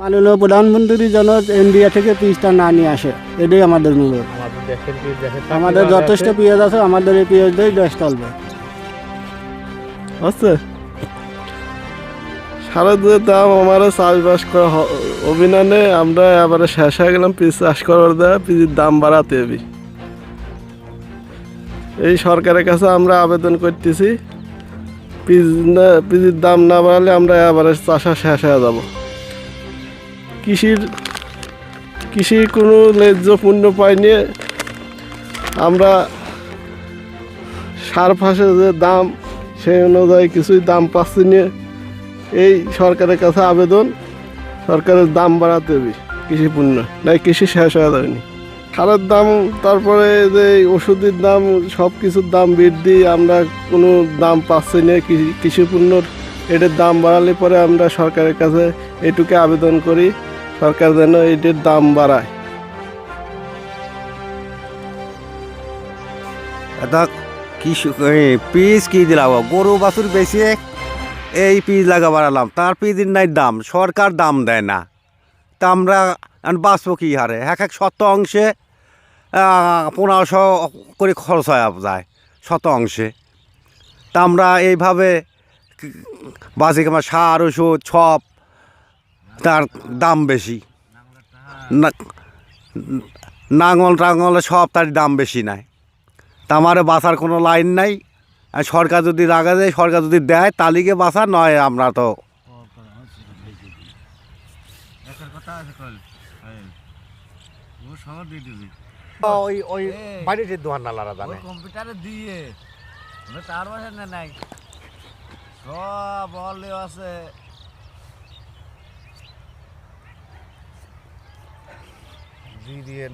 মাননীয় প্রধানমন্ত্রী যেন ইন্ডিয়া থেকে পিসটা না নিয়ে আসে। এটাই আমাদের অনুরোধ আমাদের যথেষ্ট পেঁয়াজ আছে আমাদের এই পেঁয়াজ দিয়েই দেশ চলবে। আছে। সারা দুয়ে দাম আমার চাষবাস করা হ- অভিযানে আমরা এবারে শেষ হয়ে গেলাম পিস চাষ করার দেয় পিসির দাম বাড়াতে হবে। এই সরকারের কাছে আমরা আবেদন করতেছি পিস না পিসির দাম না বাড়ালে আমরা এবারে চাষা শেষ হয়ে যাব। কৃষির কৃষির কোনো ন্যায্য পূর্ণ পাইনি। আমরা সার ফাঁসে যে দাম, সেই অনুযায়ী কিছুই দাম পাচ্ছি না এই সরকারের কাছে আবেদন, সরকারের দাম বাড়াতে হবে কৃষি পণ্য, নাই কৃষি শেষ হয়ে যায়নি। সারের দাম, তারপরে যে ওষুধের দাম, সব কিছুর দাম বৃদ্ধি, আমরা কোনো দাম পাচ্ছি না কৃষি পণ্যর। এটার দাম বাড়ালে পরে আমরা সরকারের কাছে এটুকু আবেদন করি। সরকার যেন এটার দাম বাড়ায়। এটা কি পিস কি দিলাম গরু বাছুর বেশি, এই পিস লাগা বাড়ালাম। তার পিসের নাই দাম, সরকার দাম দেয় না। তা আমরা বাঁচবো কী হারে? এক এক শত অংশে পনেরোশো করে খরচ হয়ে যায় শত অংশে তা আমরা এইভাবে বাসে আমার সার, ওষুধ সব তার দাম বেশি। না- নাঙল টাঙলে সব তার দাম বেশি নাই। তা আমারে বাঁচার কোনো লাইন নাই। আর সরকার যদি লাগা যায় সরকার যদি দেয় তালিকে বাঁচা নয় আমরা তো। ওই ওই বাড়িতে দোকান নালারা জানে। কম্পিউটারে দিয়ে। তার বাসা নাই? সব আছে। দিয়ে দিয়ে